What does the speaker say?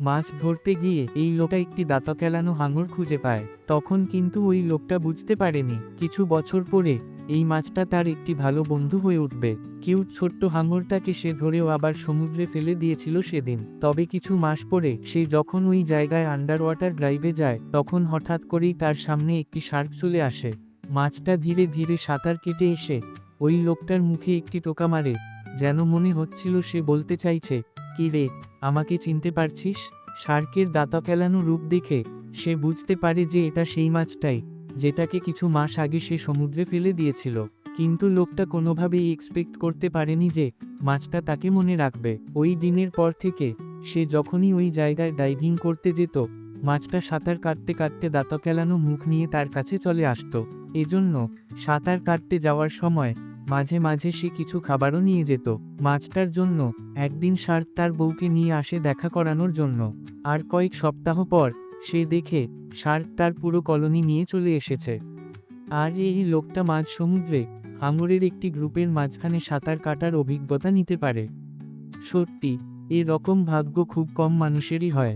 মাছ ধরতে গিয়ে এই লোকটা একটি দাঁতা কেলানো হাঙর খুঁজে পায়। তখন কিন্তু ওই লোকটা বুঝতে পারেনি। কিছু বছর পরে এই মাছটা তার একটি ভালো বন্ধু হয়ে উঠবে। কিউট ছোট্ট হাঙরটাকে সে ধরেও আবার সমুদ্রে ফেলে দিয়েছিল সেদিন। তবে কিছু মাস পরে সে যখন ওই জায়গায় আন্ডার ওয়াটার ড্রাইভে যায়, তখন হঠাৎ করেই তার সামনে একটি শার্ক চলে আসে। মাছটা ধীরে ধীরে সাঁতার কেটে এসে ওই লোকটার মুখে একটি টোকা মারে। যেন মনে হচ্ছিল সে বলতে চাইছে, কি রে, আমাকে চিনতে পারছিস? শার্কের দাঁতা ফেলানো রূপ দেখে সে বুঝতে পারে যে এটা সেই মাছটাই, যেটাকে কিছু মাস আগে সে সমুদ্রে ফেলে দিয়েছিল। কিন্তু লোকটা কোনোভাবেই এক্সপেক্ট করতে পারেনি যে মাছটা তাকে মনে রাখবে। ওই দিনের পর থেকে সে যখনই ওই জায়গায় ডাইভিং করতে যেত, মাছটা সাঁতার কাটতে কাটতে দাঁতা কেলানো মুখ নিয়ে তার কাছে চলে আসতো। এজন্য সাঁতার কাটতে যাওয়ার সময় মাঝে মাঝে সে কিছু খাবারও নিয়ে যেত। মাছটার জন্য একদিন শার্ক তার বউকে নিয়ে আসে দেখা করানোর জন্য। আর কয়েক সপ্তাহ পর সে দেখে শার্ক তার পুরো কলোনি নিয়ে চলে এসেছে। আর এই লোকটা মাঝ সমুদ্রে হাঙরের একটি গ্রুপের মাঝখানে সাঁতার কাটার অভিজ্ঞতা নিতে পারে। সত্যি এরকম ভাগ্য খুব কম মানুষেরই হয়।